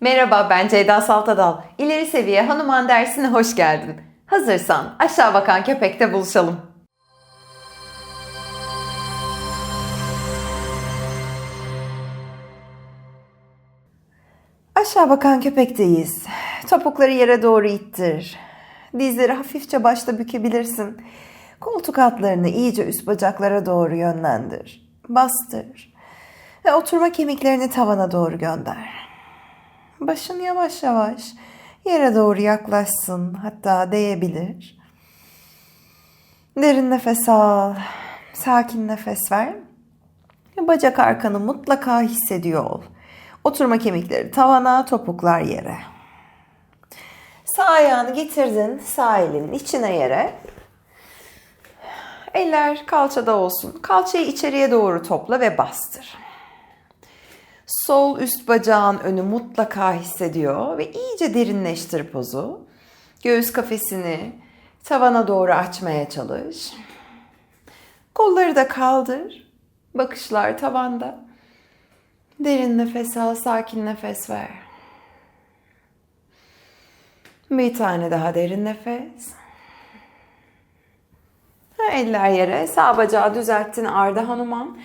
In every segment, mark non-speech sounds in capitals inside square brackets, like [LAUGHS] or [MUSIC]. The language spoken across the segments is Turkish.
Merhaba ben Ceyda Saltadal. İleri seviye Hanuman dersine hoş geldin. Hazırsan aşağı bakan köpekte buluşalım. Aşağı bakan köpekteyiz. Topukları yere doğru ittir. Dizleri hafifçe başta bükebilirsin. Koltuk altlarını iyice üst bacaklara doğru yönlendir. Bastır. Ve oturma kemiklerini tavana doğru gönder. Başın yavaş yavaş yere doğru yaklaşsın. Hatta değebilir. Derin nefes al. Sakin nefes ver. Ve Bacak arkanı mutlaka hissediyor ol. Oturma kemikleri tavana, topuklar yere. Sağ ayağını getirdin sağ elinin içine yere. Eller kalçada olsun. Kalçayı içeriye doğru topla ve bastır. Sol üst bacağın önü mutlaka hissediyor ve iyice derinleştir pozu. Göğüs kafesini tavana doğru açmaya çalış. Kolları da kaldır. Bakışlar tavanda. Derin nefes al, sakin nefes ver. Bir tane daha derin nefes. Eller yere, sağ bacağı düzelttin Arda Hanuman.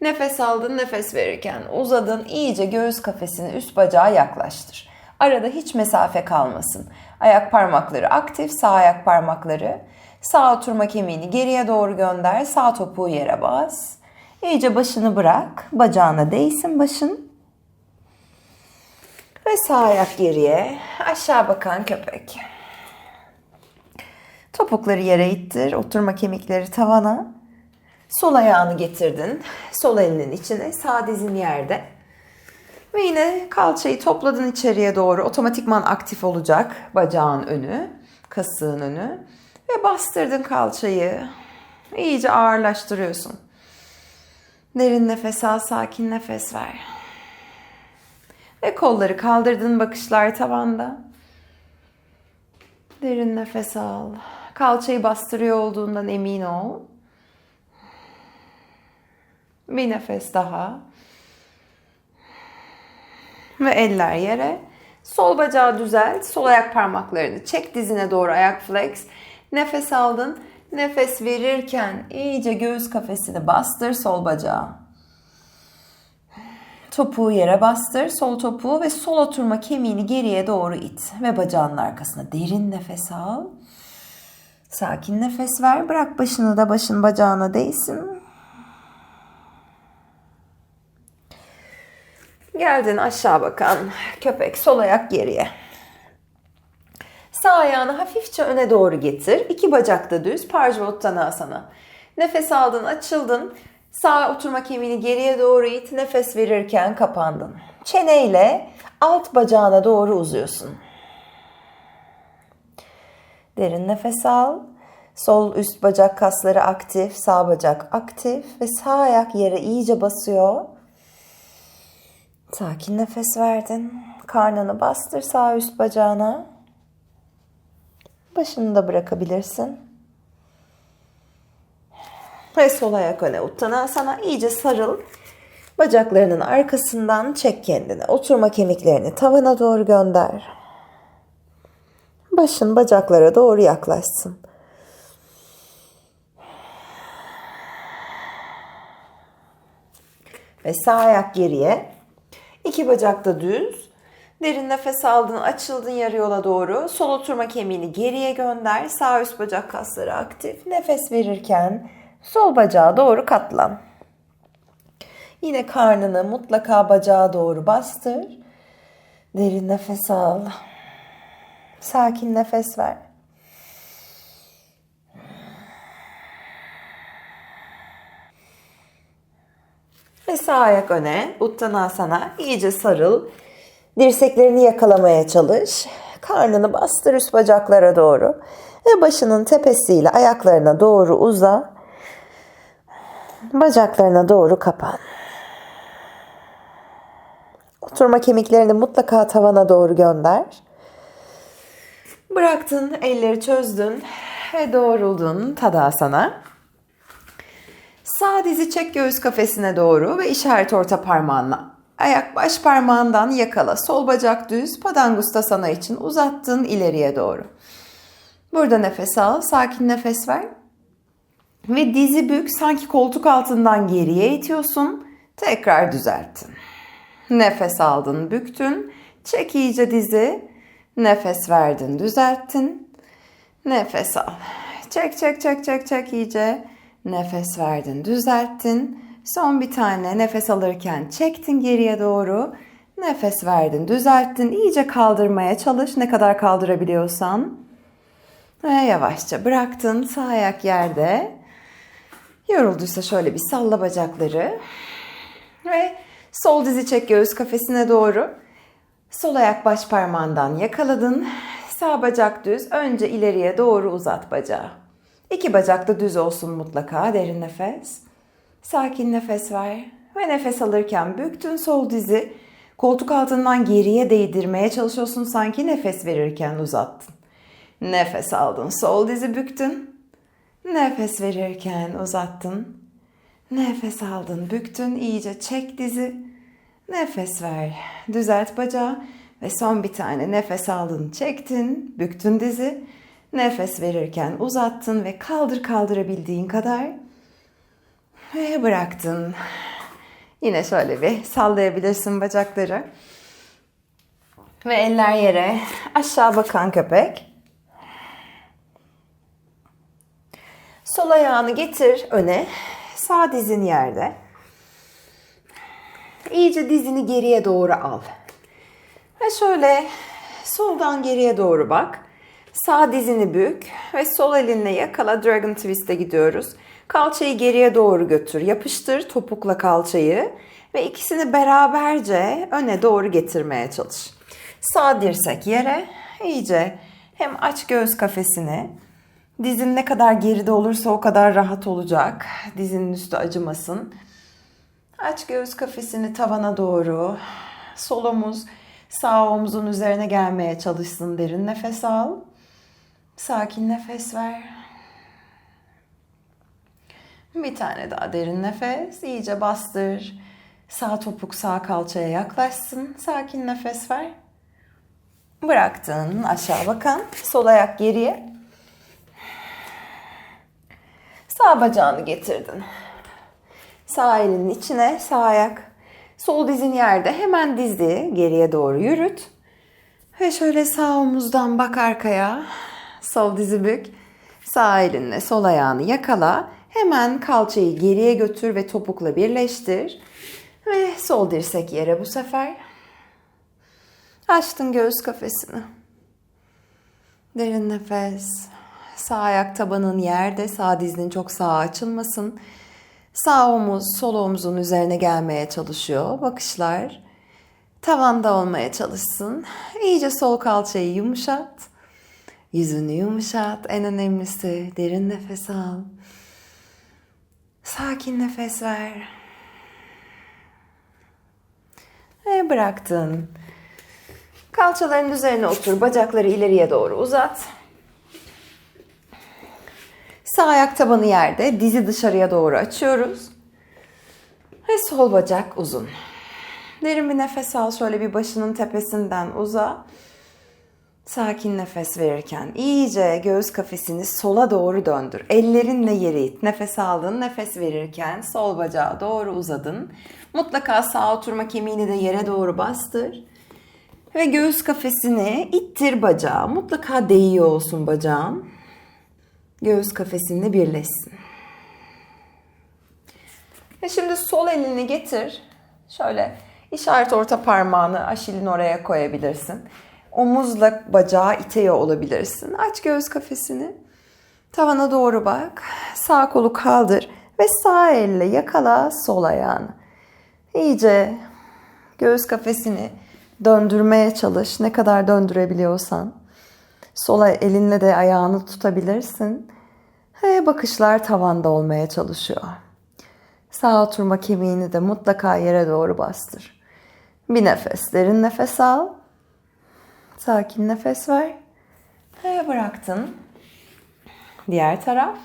Nefes aldın, nefes verirken uzadın, iyice göğüs kafesini üst bacağa yaklaştır. Arada hiç mesafe kalmasın. Ayak parmakları aktif, sağ ayak parmakları. Sağ oturma kemiğini geriye doğru gönder, sağ topuğu yere bas. İyice başını bırak, bacağına değsin başın. Ve sağ ayak geriye, aşağı bakan köpek. Topukları yere ittir, oturma kemikleri tavana. Sol ayağını getirdin, sol elinin içine, sağ dizin yerde. Ve yine kalçayı topladın içeriye doğru, otomatikman aktif olacak bacağın önü, kasığın önü. Ve bastırdın kalçayı, iyice ağırlaştırıyorsun. Derin nefes al, sakin nefes ver. Ve kolları kaldırdın, bakışlar tavanda. Derin nefes al. Kalçayı bastırıyor olduğundan emin ol. Bir nefes daha. Ve eller yere. Sol bacağı düzelt. Sol ayak parmaklarını çek dizine doğru ayak flex. Nefes aldın. Nefes verirken iyice göğüs kafesini bastır sol bacağı. Topuğu yere bastır, sol topuğu ve sol oturma kemiğini geriye doğru it ve bacağının arkasına derin nefes al. Sakin nefes ver. Bırak başını da başın bacağına değsin. Geldin aşağı bakan köpek sol ayak geriye. Sağ ayağını hafifçe öne doğru getir. İki bacak da düz. Parjvottanasana. Nefes aldın, açıldın. Sağ oturma kemiğini geriye doğru it. Nefes verirken kapandın. Çeneyle alt bacağına doğru uzuyorsun. Derin nefes al. Sol üst bacak kasları aktif, sağ bacak aktif ve sağ ayak yere iyice basıyor. Sakin nefes verdin. Karnını bastır sağ üst bacağına. Başını da bırakabilirsin. Ve sol ayak öne uttanasana iyice sarıl. Bacaklarının arkasından çek kendini. Oturma kemiklerini tavana doğru gönder. Başın bacaklara doğru yaklaşsın. Ve sağ ayak geriye. İki bacak da düz. Derin nefes aldın, açıldın yarı yola doğru. Sol oturma kemiğini geriye gönder. Sağ üst bacak kasları aktif. Nefes verirken sol bacağa doğru katlan. Yine karnını mutlaka bacağa doğru bastır. Derin nefes al. Sakin nefes ver. Ve sağ ayak öne, uttanasana, iyice sarıl. Dirseklerini yakalamaya çalış. Karnını bastır üst bacaklara doğru. Ve başının tepesiyle ayaklarına doğru uza. Bacaklarına doğru kapan. Oturma kemiklerini mutlaka tavana doğru gönder. Bıraktın, elleri çözdün ve doğruldun Tadasana. Sağ dizi çek göğüs kafesine doğru ve işaret orta parmağınla Ayak baş parmağından yakala. Sol bacak düz. Padangusta sana için uzattın ileriye doğru. Burada nefes al. Sakin nefes ver. Ve dizi bük sanki koltuk altından geriye itiyorsun. Tekrar düzelttin. Nefes aldın, büktün. Çek iyice dizi. Nefes verdin, düzelttin. Nefes al. Çek çek çek çek çek iyice. Nefes verdin, düzelttin. Son bir tane nefes alırken çektin geriye doğru. Nefes verdin, düzelttin. İyice kaldırmaya çalış ne kadar kaldırabiliyorsan. Ve yavaşça bıraktın. Sağ ayak yerde. Yorulduysa şöyle bir salla bacakları. Ve sol dizi çek göğüs kafesine doğru. Sol ayak baş parmağından yakaladın. Sağ bacak düz. Önce ileriye doğru uzat bacağı. İki bacak da düz olsun mutlaka. Derin nefes. Sakin nefes ver. Ve nefes alırken büktün sol dizi. Koltuk altından geriye değdirmeye çalışıyorsun sanki nefes verirken uzattın. Nefes aldın. Sol dizi büktün. Nefes verirken uzattın. Nefes aldın, büktün, iyice çek dizi. Nefes ver, düzelt bacağı ve son bir tane nefes aldın, çektin, büktün dizi. Nefes verirken uzattın ve kaldır kaldırabildiğin kadar. Ve bıraktın. Yine şöyle bir sallayabilirsin bacakları. Ve eller yere. Aşağı bakan köpek. Sol ayağını getir öne. Sağ dizin yerde. İyice dizini geriye doğru al. Ve şöyle soldan geriye doğru bak. Sağ dizini bük ve sol elinle yakala Dragon Twist'e gidiyoruz. Kalçayı geriye doğru götür. Yapıştır topukla kalçayı ve ikisini beraberce öne doğru getirmeye çalış. Sağ dirsek yere iyice hem aç göğüs kafesini Dizin ne kadar geride olursa o kadar rahat olacak. Dizinin üstü acımasın. Aç göğüs kafesini tavana doğru. Sol omuz sağ omzun üzerine gelmeye çalışsın. Derin nefes al. Sakin nefes ver. Bir tane daha derin nefes. İyice bastır. Sağ topuk sağ kalçaya yaklaşsın. Sakin nefes ver. Bıraktın aşağı bakan. Sol ayak geriye. Sağ bacağını getirdin. Sağ elinin içine, sağ ayak. Sol dizin yerde hemen dizi geriye doğru yürüt. Ve şöyle sağ omuzdan bak arkaya. Sol dizi bük. Sağ elinle sol ayağını yakala. Hemen kalçayı geriye götür ve topukla birleştir. Ve sol dirsek yere bu sefer. Açtın göğüs kafesini. Derin nefes. Sağ ayak tabanın yerde, sağ dizinin çok sağa açılmasın. Sağ omuz sol omzun üzerine gelmeye çalışıyor. Bakışlar tavanda olmaya çalışsın. İyice sol kalçayı yumuşat. Yüzünü yumuşat. En önemlisi derin nefes al. Sakin nefes ver. Ve bıraktın. Kalçaların üzerine otur. Bacakları ileriye doğru uzat. Sağ ayak tabanı yerde, dizi dışarıya doğru açıyoruz. Ve sol bacak uzun. Derin bir nefes al, şöyle bir başının tepesinden uza. Sakin nefes verirken iyice göğüs kafesini sola doğru döndür. Ellerinle yere it. Nefes aldın, nefes verirken sol bacağı doğru uzadın. Mutlaka sağ oturma kemiğini de yere doğru bastır. Ve göğüs kafesini ittir bacağı. Mutlaka değiyor olsun bacağın göğüs kafesinle birleşsin. Ve şimdi sol elini getir. Şöyle işaret orta parmağını aşilin oraya koyabilirsin. Omuzla bacağı iteyor olabilirsin. Aç göğüs kafesini. Tavana doğru bak. Sağ kolu kaldır ve sağ elle yakala sol ayağını. İyice göğüs kafesini döndürmeye çalış. Ne kadar döndürebiliyorsan. Sola elinle de ayağını tutabilirsin. Ve bakışlar tavanda olmaya çalışıyor. Sağ oturma kemiğini de mutlaka yere doğru bastır. Bir nefes, derin nefes al. Sakin nefes ver. Ve bıraktın. Diğer taraf.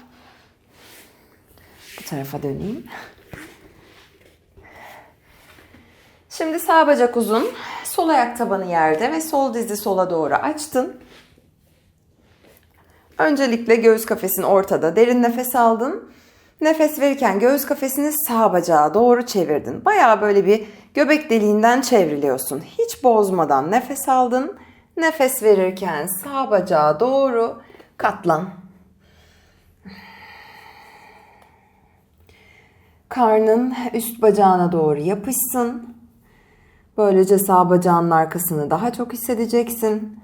Bu tarafa döneyim. Şimdi sağ bacak uzun, sol ayak tabanı yerde ve sol dizi sola doğru açtın. Öncelikle göğüs kafesin ortada. Derin nefes aldın. Nefes verirken göğüs kafesini sağ bacağa doğru çevirdin. Bayağı böyle bir göbek deliğinden çevriliyorsun. Hiç bozmadan nefes aldın. Nefes verirken sağ bacağa doğru katlan. Karnın üst bacağına doğru yapışsın. Böylece sağ bacağının arkasını daha çok hissedeceksin.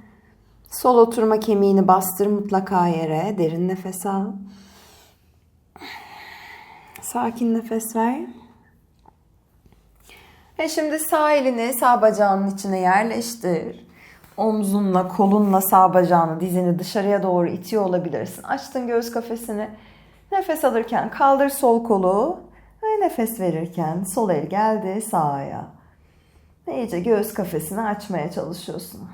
Sol oturma kemiğini bastır mutlaka yere. Derin nefes al. Sakin nefes ver. Ve şimdi sağ elini sağ bacağının içine yerleştir. Omzunla, kolunla sağ bacağını, dizini dışarıya doğru itiyor olabilirsin. Açtın göğüs kafesini. Nefes alırken kaldır sol kolu. Ve nefes verirken sol el geldi sağ ayağa. İyice göğüs kafesini açmaya çalışıyorsun.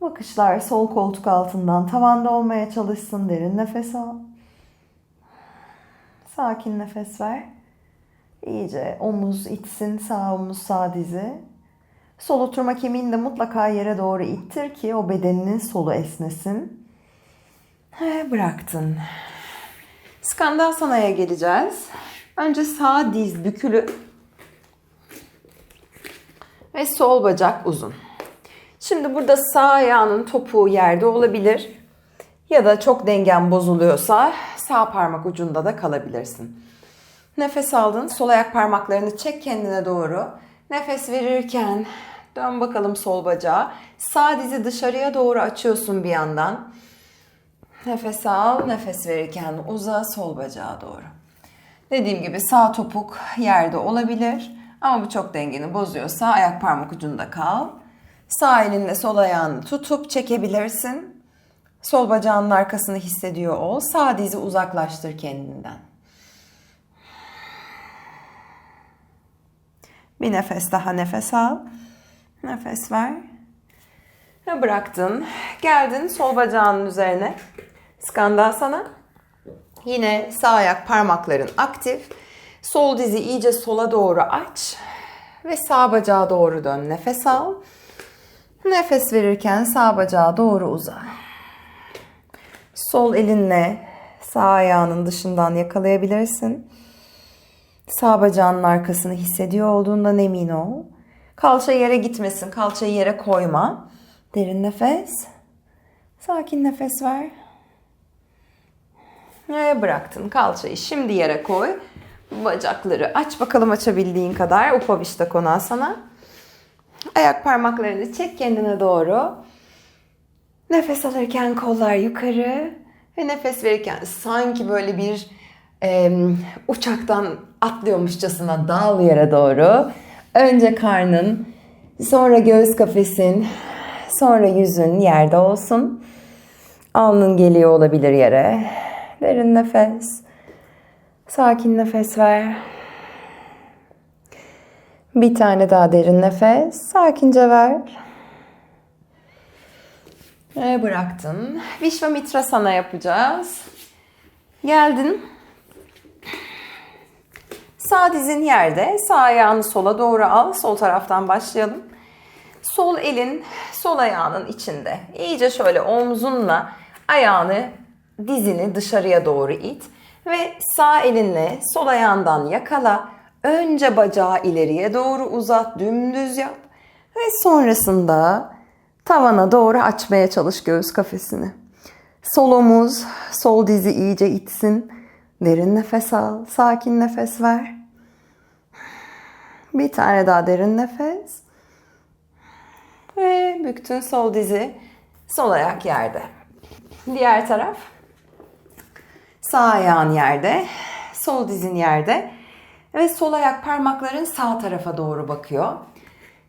Bakışlar sol koltuk altından tavanda olmaya çalışsın. Derin nefes al. Sakin nefes ver. İyice omuz itsin. Sağ omuz sağ dizi. Sol oturma kemiğini de mutlaka yere doğru ittir ki o bedeninin solu esnesin. He, bıraktın. Skandasana'ya geleceğiz. Önce sağ diz bükülü ve sol bacak uzun. Şimdi burada sağ ayağının topuğu yerde olabilir. Ya da çok dengen bozuluyorsa sağ parmak ucunda da kalabilirsin. Nefes aldın. Sol ayak parmaklarını çek kendine doğru. Nefes verirken dön bakalım sol bacağa. Sağ dizi dışarıya doğru açıyorsun bir yandan. Nefes al. Nefes verirken uza sol bacağa doğru. Dediğim gibi sağ topuk yerde olabilir. Ama bu çok dengeni bozuyorsa ayak parmak ucunda kal. Sağ elinle sol ayağını tutup çekebilirsin. Sol bacağının arkasını hissediyor ol. Sağ dizi uzaklaştır kendinden. Bir nefes daha nefes al. Nefes ver. Ve bıraktın. Geldin sol bacağının üzerine. Skandasana. Yine sağ ayak parmakların aktif. Sol dizi iyice sola doğru aç. Ve sağ bacağa doğru dön. Nefes al. Nefes verirken sağ bacağa doğru uza. Sol elinle sağ ayağının dışından yakalayabilirsin. Sağ bacağının arkasını hissediyor olduğundan emin ol. Kalça yere gitmesin. Kalçayı yere koyma. Derin nefes. Sakin nefes ver. Ve bıraktın kalçayı. Şimdi yere koy. Bacakları aç bakalım açabildiğin kadar. Upavişta konasana. Ayak parmaklarını çek kendine doğru. Nefes alırken kollar yukarı ve nefes verirken sanki böyle bir e, uçaktan atlıyormuşçasına dal yere doğru. Önce karnın, sonra göğüs kafesin, sonra yüzün yerde olsun. Alnın geliyor olabilir yere. Derin nefes. Sakin nefes ver. Bir tane daha derin nefes. Sakince ver. Ve bıraktın. Vishvamitrasana yapacağız. Geldin. Sağ dizin yerde. Sağ ayağını sola doğru al. Sol taraftan başlayalım. Sol elin sol ayağının içinde. İyice şöyle omzunla ayağını, dizini dışarıya doğru it. Ve sağ elinle sol ayağından yakala. Önce bacağı ileriye doğru uzat, dümdüz yap. Ve sonrasında tavana doğru açmaya çalış göğüs kafesini. Sol omuz, sol dizi iyice itsin. Derin nefes al, sakin nefes ver. Bir tane daha derin nefes. Ve büktün sol dizi, sol ayak yerde. Diğer taraf. Sağ ayağın yerde, sol dizin yerde ve sol ayak parmakların sağ tarafa doğru bakıyor.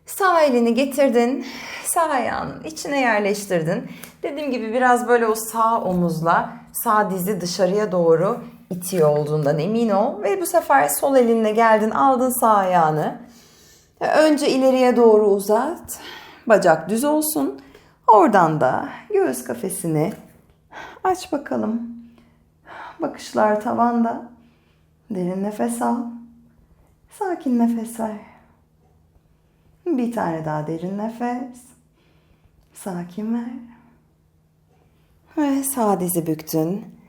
Sağ elini getirdin, sağ ayağının içine yerleştirdin. Dediğim gibi biraz böyle o sağ omuzla sağ dizi dışarıya doğru itiyor olduğundan emin ol. Ve bu sefer sol elinle geldin, aldın sağ ayağını. Önce ileriye doğru uzat. Bacak düz olsun. Oradan da göğüs kafesini aç bakalım. Bakışlar tavanda. Derin nefes al. Sakin nefes ver. Bir tane daha derin nefes. Sakin ver. Ve sağ dizi büktün.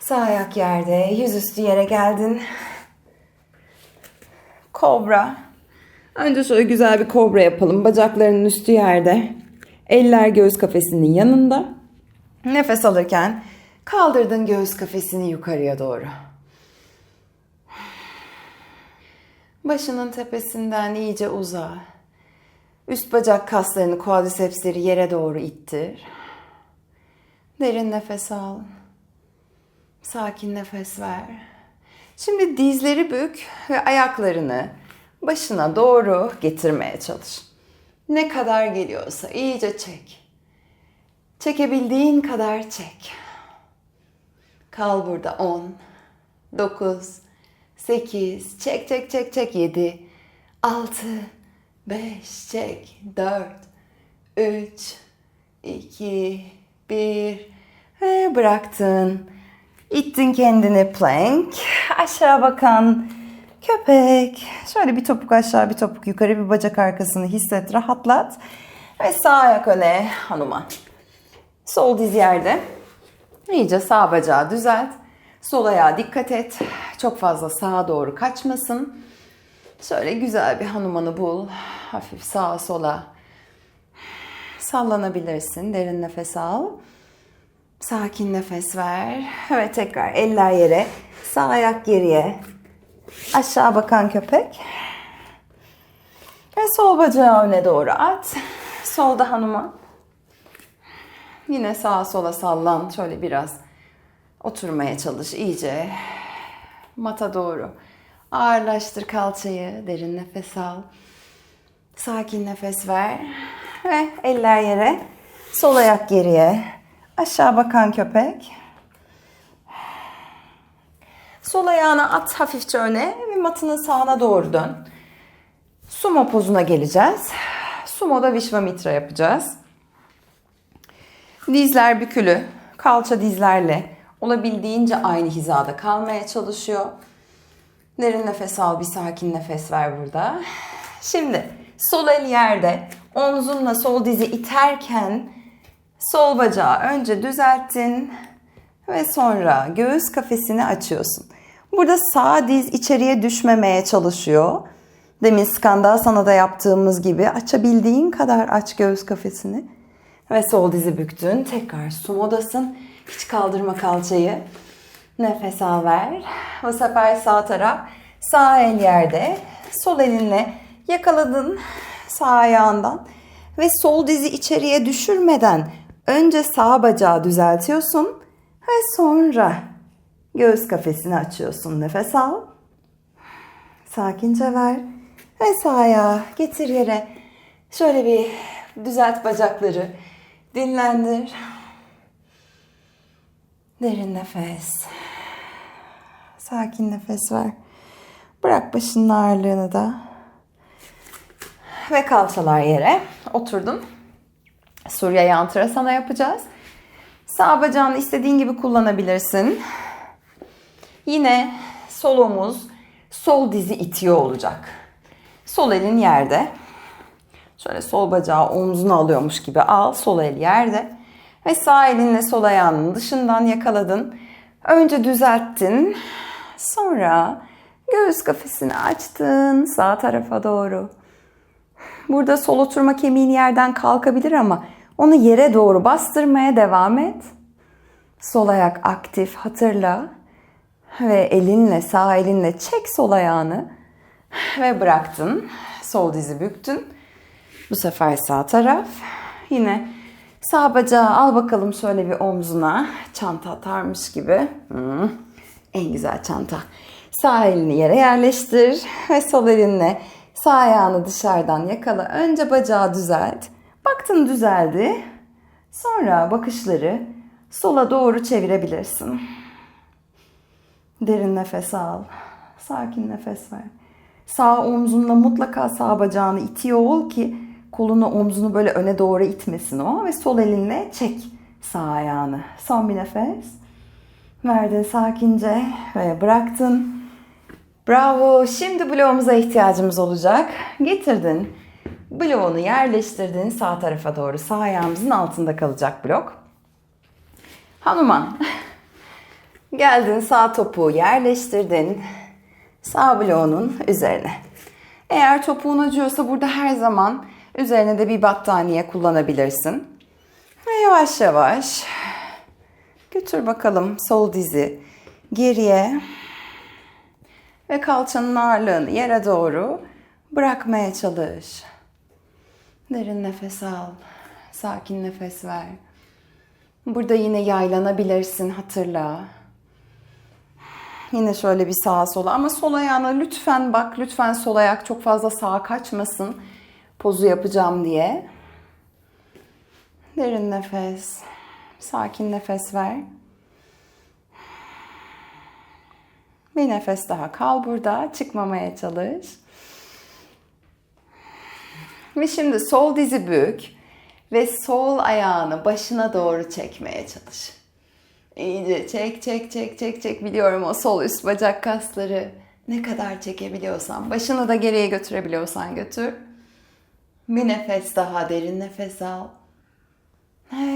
Sağ ayak yerde, yüzüstü yere geldin. Kobra. Önce şöyle güzel bir kobra yapalım. Bacaklarının üstü yerde. Eller göğüs kafesinin yanında. Nefes alırken kaldırdın göğüs kafesini yukarıya doğru. Başının tepesinden iyice uza. Üst bacak kaslarını, quadricepsleri yere doğru ittir. Derin nefes al. Sakin nefes ver. Şimdi dizleri bük ve ayaklarını başına doğru getirmeye çalış. Ne kadar geliyorsa iyice çek. Çekebildiğin kadar çek. Kal burada 10, 9, 8, çek çek çek çek 7, 6, 5, çek 4, 3, 2, 1 ve bıraktın. İttin kendini plank. Aşağı bakan köpek. Şöyle bir topuk aşağı bir topuk yukarı bir bacak arkasını hisset rahatlat. Ve sağ ayak öne hanuman. Sol diz yerde. İyice sağ bacağı düzelt. Sol ayağa dikkat et. Çok fazla sağa doğru kaçmasın. Şöyle güzel bir hanumanı bul. Hafif sağa sola sallanabilirsin. Derin nefes al. Sakin nefes ver. Ve tekrar eller yere. Sağ ayak geriye. Aşağı bakan köpek. Ve sol bacağı öne doğru at. Solda hanıma. Yine sağa sola sallan. Şöyle biraz oturmaya çalış iyice. Mata doğru. Ağırlaştır kalçayı. Derin nefes al. Sakin nefes ver. Ve eller yere. Sol ayak geriye. Aşağı bakan köpek. Sol ayağını at hafifçe öne ve matının sağına doğru dön. Sumo pozuna geleceğiz. Sumo'da Vishvamitra yapacağız. Dizler bükülü. Kalça dizlerle olabildiğince aynı hizada kalmaya çalışıyor. Derin nefes al, bir sakin nefes ver burada. Şimdi sol el yerde, omzunla sol dizi iterken sol bacağı önce düzelttin ve sonra göğüs kafesini açıyorsun. Burada sağ diz içeriye düşmemeye çalışıyor. Demin skandal da yaptığımız gibi açabildiğin kadar aç göğüs kafesini. Ve sol dizi büktün. Tekrar sumodasın. Hiç kaldırma kalçayı. Nefes al ver. Bu sefer sağ taraf. Sağ el yerde. Sol elinle yakaladın sağ ayağından. Ve sol dizi içeriye düşürmeden önce sağ bacağı düzeltiyorsun. Ve sonra göğüs kafesini açıyorsun. Nefes al. Sakince ver. Ve sağ ayağı getir yere. Şöyle bir düzelt bacakları. Dinlendir. Derin nefes. Sakin nefes ver. Bırak başının ağırlığını da. Ve kalçalar yere. Oturdun. Surya Yantrasana yapacağız. Sağ bacağını istediğin gibi kullanabilirsin. Yine sol omuz, sol dizi itiyor olacak. Sol elin yerde. Şöyle sol bacağı omzuna alıyormuş gibi al. Sol el yerde. Ve sağ elinle sol ayağının dışından yakaladın. Önce düzelttin. Sonra göğüs kafesini açtın sağ tarafa doğru. Burada sol oturma kemiğin yerden kalkabilir ama onu yere doğru bastırmaya devam et. Sol ayak aktif hatırla. Ve elinle sağ elinle çek sol ayağını. Ve bıraktın. Sol dizi büktün. Bu sefer sağ taraf. Yine sağ bacağı al bakalım şöyle bir omzuna. Çanta atarmış gibi. Hmm. En güzel çanta. Sağ elini yere yerleştir. Ve sol elinle sağ ayağını dışarıdan yakala. Önce bacağı düzelt. Baktın düzeldi. Sonra bakışları sola doğru çevirebilirsin. Derin nefes al. Sakin nefes ver. Sağ omzunla mutlaka sağ bacağını itiyor ol ki kolunu omzunu böyle öne doğru itmesin o. Ve sol elinle çek sağ ayağını. Son bir nefes. Verdin sakince ve bıraktın. Bravo. Şimdi bloğumuza ihtiyacımız olacak. Getirdin. Bloğunu yerleştirdin sağ tarafa doğru. Sağ ayağımızın altında kalacak blok. Hanuman. [LAUGHS] Geldin sağ topuğu yerleştirdin. Sağ bloğunun üzerine. Eğer topuğun acıyorsa burada her zaman üzerine de bir battaniye kullanabilirsin. Ve yavaş yavaş götür bakalım sol dizi geriye ve kalçanın ağırlığını yere doğru bırakmaya çalış. Derin nefes al. Sakin nefes ver. Burada yine yaylanabilirsin hatırla. Yine şöyle bir sağa sola ama sol ayağına lütfen bak lütfen sol ayak çok fazla sağa kaçmasın pozu yapacağım diye. Derin nefes. Sakin nefes ver. Bir nefes daha kal burada. Çıkmamaya çalış. Ve şimdi sol dizi bük ve sol ayağını başına doğru çekmeye çalış. İyice çek çek çek çek çek biliyorum o sol üst bacak kasları ne kadar çekebiliyorsan başını da geriye götürebiliyorsan götür. Bir nefes daha derin nefes al.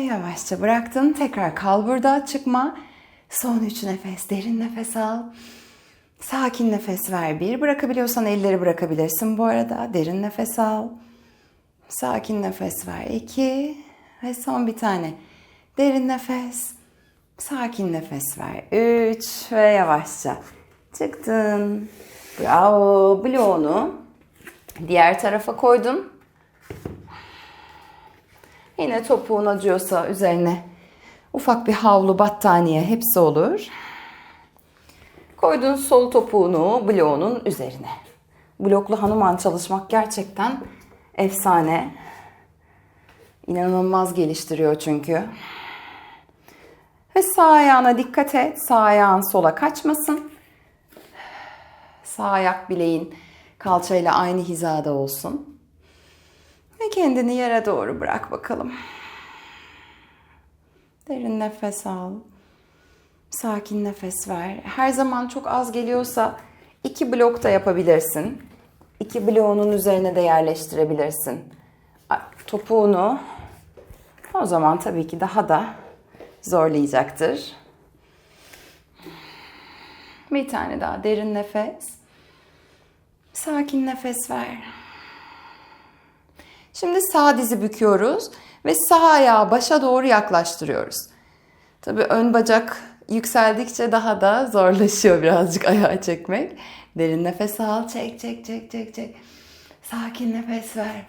Yavaşça bıraktın tekrar kal burada çıkma. Son üç nefes derin nefes al. Sakin nefes ver bir. Bırakabiliyorsan elleri bırakabilirsin bu arada. Derin nefes al. Sakin nefes ver. iki. Ve son bir tane. Derin nefes. Sakin nefes ver. Üç. Ve yavaşça. Çıktın. Bravo. Bloğunu diğer tarafa koydun. Yine topuğun acıyorsa üzerine ufak bir havlu, battaniye hepsi olur. Koydun sol topuğunu bloğunun üzerine. Bloklu Hanuman çalışmak gerçekten efsane. İnanılmaz geliştiriyor çünkü. Ve sağ ayağına dikkat et. Sağ ayağın sola kaçmasın. Sağ ayak bileğin kalçayla aynı hizada olsun. Ve kendini yere doğru bırak bakalım. Derin nefes al. Sakin nefes ver. Her zaman çok az geliyorsa iki blok da yapabilirsin. İki bloğunun üzerine de yerleştirebilirsin. Topuğunu o zaman tabii ki daha da zorlayacaktır. Bir tane daha derin nefes. Sakin nefes ver. Şimdi sağ dizi büküyoruz ve sağ ayağı başa doğru yaklaştırıyoruz. Tabii ön bacak yükseldikçe daha da zorlaşıyor birazcık ayağı çekmek. Derin nefes al, çek, çek, çek, çek, çek. Sakin nefes ver,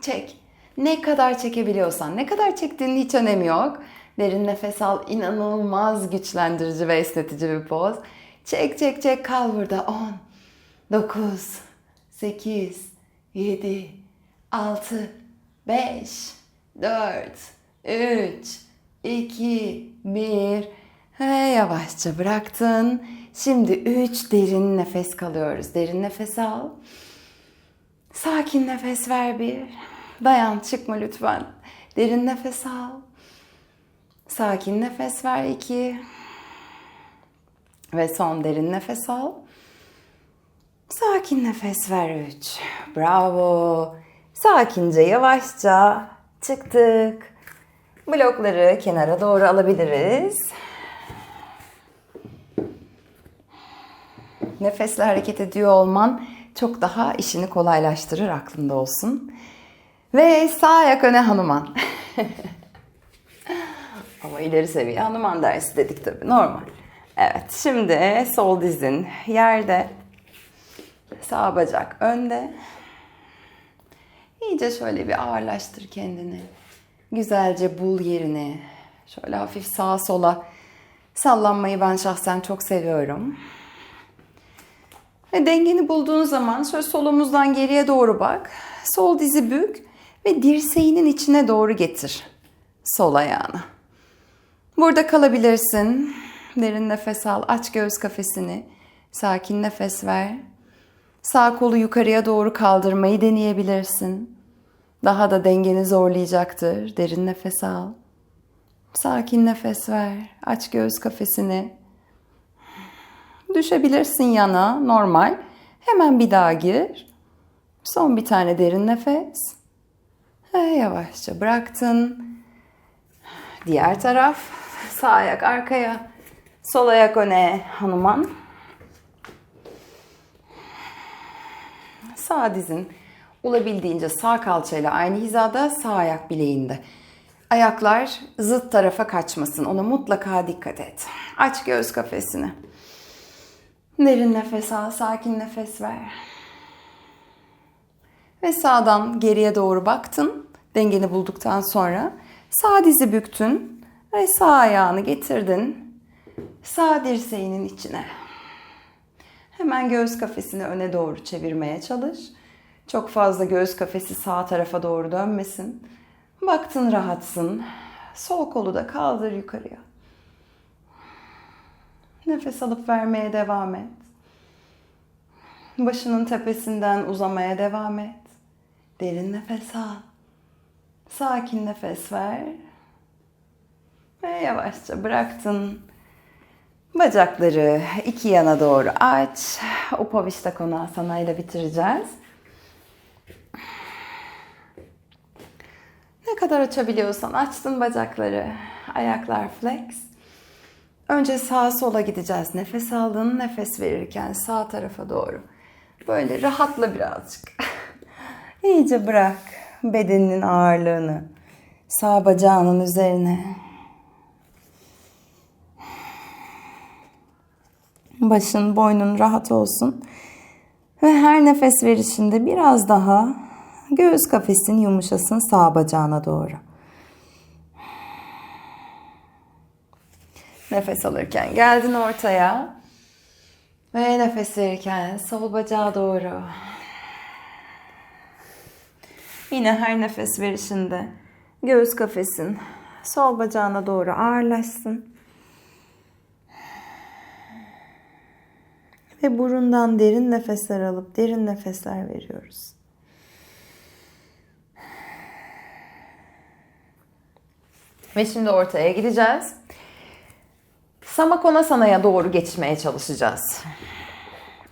çek. Ne kadar çekebiliyorsan, ne kadar çektiğinin hiç önemi yok. Derin nefes al, inanılmaz güçlendirici ve esnetici bir poz. Çek, çek, çek, kal burada. 10, 9, 8, 7, 6, 5, 4, 3, 2, 1 ve yavaşça bıraktın. Şimdi 3 derin nefes kalıyoruz. Derin nefes al. Sakin nefes ver bir. Dayan çıkma lütfen. Derin nefes al. Sakin nefes ver iki. Ve son derin nefes al. Sakin nefes ver üç. Bravo. Sakince yavaşça çıktık. Blokları kenara doğru alabiliriz. Nefesle hareket ediyor olman çok daha işini kolaylaştırır aklında olsun. Ve sağ ayak öne Hanuman. [LAUGHS] Ama ileri seviye Hanuman dersi dedik tabii normal. Evet şimdi sol dizin yerde. Sağ bacak önde. İyice şöyle bir ağırlaştır kendini. Güzelce bul yerini. Şöyle hafif sağa sola sallanmayı ben şahsen çok seviyorum. Ve dengeni bulduğun zaman şöyle solumuzdan geriye doğru bak. Sol dizi bük ve dirseğinin içine doğru getir. Sol ayağını. Burada kalabilirsin. Derin nefes al. Aç göğüs kafesini. Sakin nefes ver. Sağ kolu yukarıya doğru kaldırmayı deneyebilirsin. Daha da dengeni zorlayacaktır. Derin nefes al. Sakin nefes ver. Aç göğüs kafesini. Düşebilirsin yana normal. Hemen bir daha gir. Son bir tane derin nefes. Yavaşça bıraktın. Diğer taraf. Sağ ayak arkaya. Sol ayak öne hanuman. Sağ dizin olabildiğince sağ kalçayla aynı hizada sağ ayak bileğinde. Ayaklar zıt tarafa kaçmasın. Ona mutlaka dikkat et. Aç göğüs kafesini. Derin nefes al, sakin nefes ver. Ve sağdan geriye doğru baktın. Dengeni bulduktan sonra sağ dizi büktün ve sağ ayağını getirdin. Sağ dirseğinin içine. Hemen göğüs kafesini öne doğru çevirmeye çalış. Çok fazla göğüs kafesi sağ tarafa doğru dönmesin. Baktın rahatsın. Sol kolu da kaldır yukarıya. Nefes alıp vermeye devam et. Başının tepesinden uzamaya devam et. Derin nefes al. Sakin nefes ver. Ve yavaşça bıraktın. Bacakları iki yana doğru aç. Upavishta Konasana ile bitireceğiz. Ne kadar açabiliyorsan açtın bacakları. Ayaklar flex. Önce sağa sola gideceğiz. Nefes aldın, nefes verirken sağ tarafa doğru. Böyle rahatla birazcık. [LAUGHS] İyice bırak bedeninin ağırlığını sağ bacağının üzerine. Başın, boynun rahat olsun. Ve her nefes verişinde biraz daha göğüs kafesin yumuşasın sağ bacağına doğru. Nefes alırken geldin ortaya. Ve nefes verirken sol bacağa doğru. Yine her nefes verişinde göğüs kafesin sol bacağına doğru ağırlaşsın. Ve burundan derin nefesler alıp derin nefesler veriyoruz. Ve şimdi ortaya gideceğiz. Samakonasana'ya doğru geçmeye çalışacağız.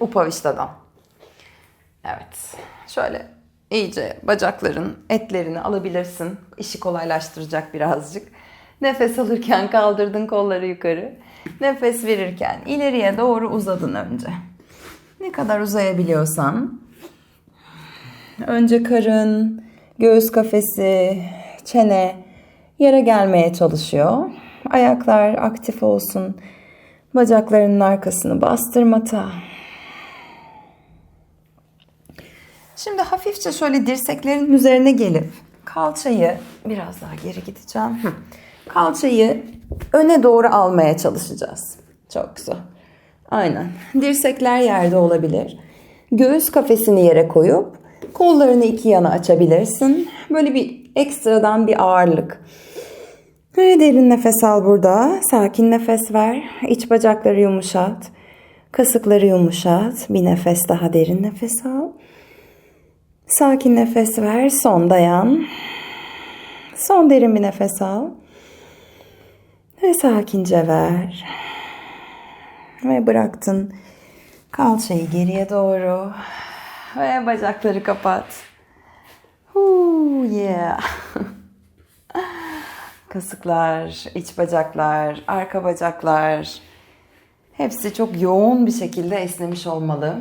Upavişta'dan. Evet. Şöyle iyice bacakların etlerini alabilirsin. İşi kolaylaştıracak birazcık. Nefes alırken kaldırdın kolları yukarı. Nefes verirken ileriye doğru uzadın önce. Ne kadar uzayabiliyorsan. Önce karın, göğüs kafesi, çene yere gelmeye çalışıyor. Ayaklar aktif olsun. Bacaklarının arkasını bastırmata. Şimdi hafifçe şöyle dirseklerin üzerine gelip kalçayı biraz daha geri gideceğim. Kalçayı öne doğru almaya çalışacağız. Çok güzel. Aynen. Dirsekler yerde olabilir. Göğüs kafesini yere koyup kollarını iki yana açabilirsin. Böyle bir ekstradan bir ağırlık. Ve derin nefes al burada. Sakin nefes ver. İç bacakları yumuşat. Kasıkları yumuşat. Bir nefes daha derin nefes al. Sakin nefes ver. Son dayan. Son derin bir nefes al. Ve sakince ver. Ve bıraktın. Kalçayı geriye doğru. Ve bacakları kapat. Ooh, yeah. [LAUGHS] Kasıklar, iç bacaklar, arka bacaklar. Hepsi çok yoğun bir şekilde esnemiş olmalı.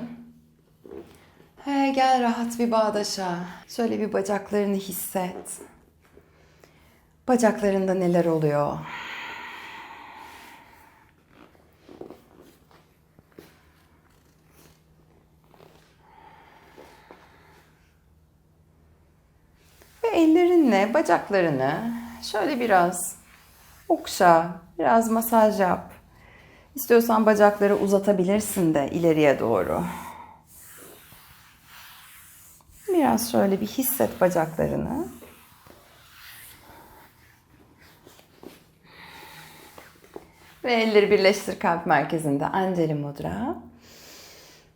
He, gel rahat bir bağdaşa. Şöyle bir bacaklarını hisset. Bacaklarında neler oluyor? Ve ellerinle bacaklarını şöyle biraz okşa, biraz masaj yap. İstiyorsan bacakları uzatabilirsin de ileriye doğru. Biraz şöyle bir hisset bacaklarını. Ve elleri birleştir kalp merkezinde Anjali Mudra.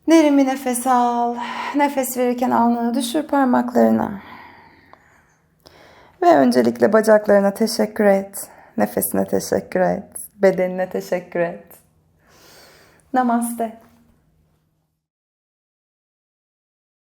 Derin bir nefes al. Nefes verirken alnını düşür parmaklarına. Ve öncelikle bacaklarına teşekkür et. Nefesine teşekkür et. Bedenine teşekkür et. Namaste.